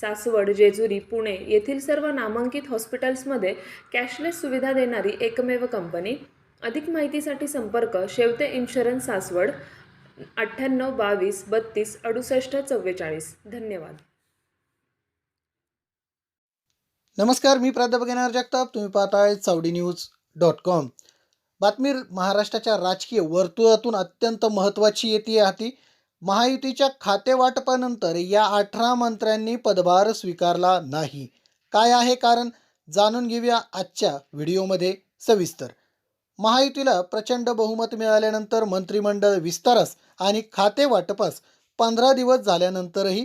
सासवड जेजुरी पुणे येथील सर्व नामांकित हॉस्पिटल्समध्ये कॅशलेस सुविधा देणारी एकमेव कंपनी. अधिक माहितीसाठी संपर्क शेवते इन्शुरन्स सासवड अठ्ठ्याण्णव बावीस बत्तीस अडुसष्ट चव्वेचाळीस. धन्यवाद. नमस्कार मी प्राध्यापक येणार जगताप. तुम्ही पाहताय चावडी न्यूज डॉट कॉम. बातमी महाराष्ट्राच्या राजकीय वर्तुळातून अत्यंत महत्त्वाची येते हाती महायुतीच्या खातेवाटपानंतर या अठरा मंत्र्यांनी पदभार स्वीकारला नाही. काय आहे कारण? जाणून घेऊया आजच्या व्हिडिओमध्ये सविस्तर. महायुतीला प्रचंड बहुमत मिळाल्यानंतर मंत्रिमंडळ विस्तारास आणि खातेवाटपास पंधरा दिवस झाल्यानंतरही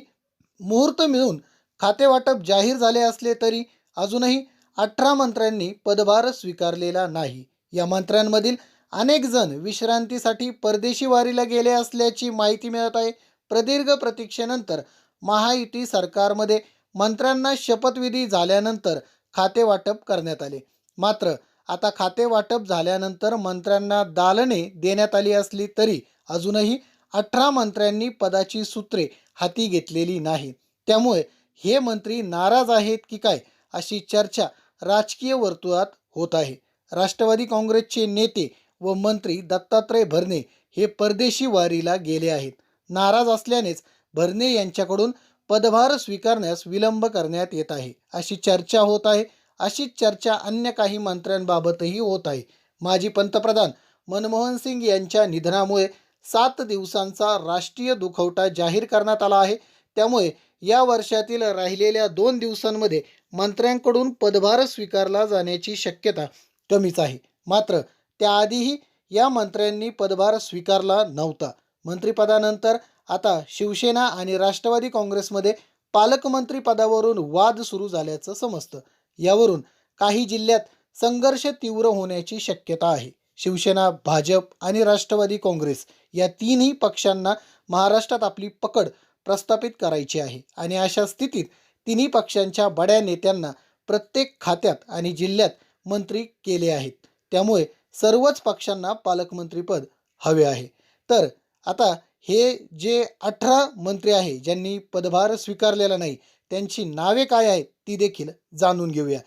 मुहूर्त मिळून खातेवाटप जाहीर झाले असले तरी अजूनही अठरा मंत्र्यांनी पदभार स्वीकारलेला नाही. या मंत्र्यांमधील अनेक जण विश्रांतीसाठी परदेशी वारीला गेले असल्याची माहिती मिळत आहे. प्रदीर्घ प्रतीक्षेनंतर महायुती सरकारमध्ये मंत्र्यांना शपथविधी झाल्यानंतर खाते वाटप करण्यात आले. मात्र आता खाते वाटप झाल्यानंतर मंत्र्यांना दालने देण्यात आली असली तरी अजूनही अठरा मंत्र्यांनी पदाची सूत्रे हाती घेतलेली नाही. त्यामुळे हे मंत्री नाराज आहेत की काय अशी चर्चा राजकीय वर्तुळात होत आहे. राष्ट्रवादी काँग्रेसचे नेते व मंत्री दत्तात्रय भरणे हे परदेशी वारीला गेले आहेत. नाराज असल्यानेच भरणे यांच्याकडून पदभार स्वीकारण्यास विलंब करण्यात येत आहे. अशी चर्चा होत आहे. अशीच चर्चा अन्य काही मंत्र्यांबाबतही होत आहे. माजी पंतप्रधान मनमोहन सिंग यांच्या निधनामुळे सात दिवसांचा राष्ट्रीय दुखवटा जाहीर करण्यात आला आहे. त्यामुळे या वर्षातील राहिलेल्या दोन दिवसांमध्ये मंत्र्यांकडून पदभार स्वीकारला जाण्याची शक्यता कमीच आहे. मात्र त्याआधीही या मंत्र्यांनी पदभार स्वीकारला नव्हता. मंत्रिपदानंतर आता शिवसेना आणि राष्ट्रवादी काँग्रेसमध्ये पालकमंत्री पदावरून वाद सुरू झाल्याचं समजतं. यावरून काही जिल्ह्यात संघर्ष तीव्र होण्याची शक्यता आहे. शिवसेना भाजप आणि राष्ट्रवादी काँग्रेस या तीनही पक्षांना महाराष्ट्रात आपली पकड प्रस्थापित करायची आहे आणि अशा स्थितीत तिन्ही पक्षांच्या बड्या नेत्यांना प्रत्येक खात्यात आणि जिल्ह्यात मंत्री केले आहेत. त्यामुळे सर्वच पक्षांना पालकमंत्रीपद हवे आहे. तर आता हे जे अठरा मंत्री आहे ज्यांनी पदभार स्वीकारलेला नाही त्यांची नावे काय आहेत ती देखील जाणून घेऊया.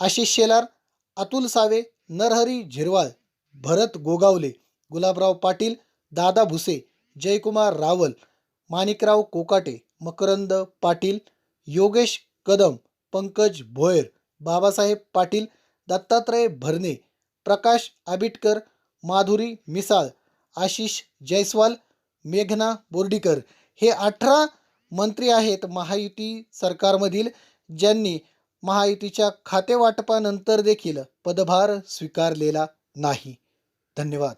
आशिष शेलार अतुल सावे नरहरी झिरवाळ भरत गोगावले गुलाबराव पाटील दादा भुसे जयकुमार रावल माणिकराव कोकाटे मकरंद पाटील योगेश कदम पंकज भोयर बाबासाहेब पाटील दत्तात्रय भरणे प्रकाश आबिटकर माधुरी मिसाळ आशिष जयस्वाल मेघना बोर्डीकर हे अठरा मंत्री आहेत महायुती सरकारमधील ज्यांनी महायुतीच्या खातेवाटपानंतर देखील पदभार स्वीकारलेला नाही. धन्यवाद.